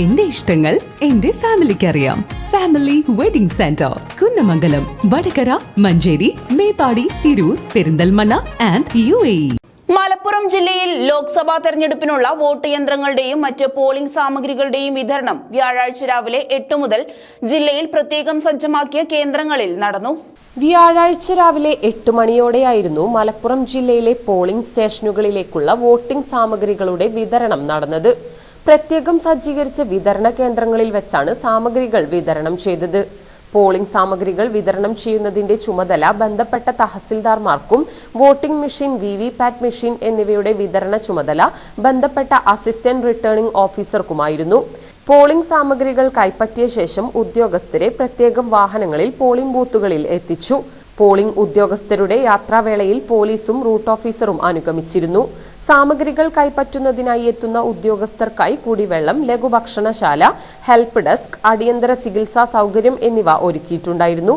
എന്റെ ഇഷ്ടങ്ങൾ എന്റെ ഫാമിലിക്ക് അറിയാം family wedding centre Kunnamangalam Vadakara Manjeri Meppadi Tirur Perinthalmanna and U A Malappuram ജില്ലയിൽ ലോക്സഭാ തെരഞ്ഞെടുപ്പിനുള്ള വോട്ട് യന്ത്രങ്ങളുടെയും മറ്റ് പോളിംഗ് സാമഗ്രികളുടെയും വിതരണം വ്യാഴാഴ്ച രാവിലെ എട്ട് മുതൽ ജില്ലയിൽ പ്രത്യേകം സജ്ജമാക്കിയ കേന്ദ്രങ്ങളിൽ നടന്നു. വ്യാഴാഴ്ച രാവിലെ എട്ട് മണിയോടെയായിരുന്നു മലപ്പുറം ജില്ലയിലെ പോളിംഗ് സ്റ്റേഷനുകളിലേക്കുള്ള വോട്ടിംഗ് സാമഗ്രികളുടെ വിതരണം നടന്നത്. പ്രത്യേകം സജ്ജീകരിച്ച വിതരണ കേന്ദ്രങ്ങളിൽ വെച്ചാണ് സാമഗ്രികൾ വിതരണം ചെയ്തത്. പോളിംഗ് സാമഗ്രികൾ വിതരണം ചെയ്യുന്നതിന്റെ ചുമതല ബന്ധപ്പെട്ട തഹസിൽദാർമാർക്കും voting machine V V PAT machine എന്നിവയുടെ വിതരണ ചുമതല ബന്ധപ്പെട്ട അസിസ്റ്റന്റ് റിട്ടേണിംഗ് ഓഫീസർക്കുമായിരുന്നു. പോളിംഗ് സാമഗ്രികൾ കൈപ്പറ്റിയ ശേഷം ഉദ്യോഗസ്ഥരെ പ്രത്യേകം വാഹനങ്ങളിൽ പോളിംഗ് ബൂത്തുകളിൽ എത്തിച്ചു. പോളിംഗ് ഉദ്യോഗസ്ഥരുടെ യാത്രാവേളയിൽ പോലീസും റൂട്ട് ഓഫീസറും അനുഗമിച്ചിരുന്നു. സാമഗ്രികൾ കൈപ്പറ്റുന്നതിനായി എത്തുന്ന ഉദ്യോഗസ്ഥർക്കായി കുടിവെള്ളം ലഘുഭക്ഷണശാല ഹെൽപ്പ് ഡെസ്ക് അടിയന്തര ചികിത്സാ സൗകര്യം എന്നിവ ഒരുക്കിയിട്ടുണ്ടായിരുന്നു.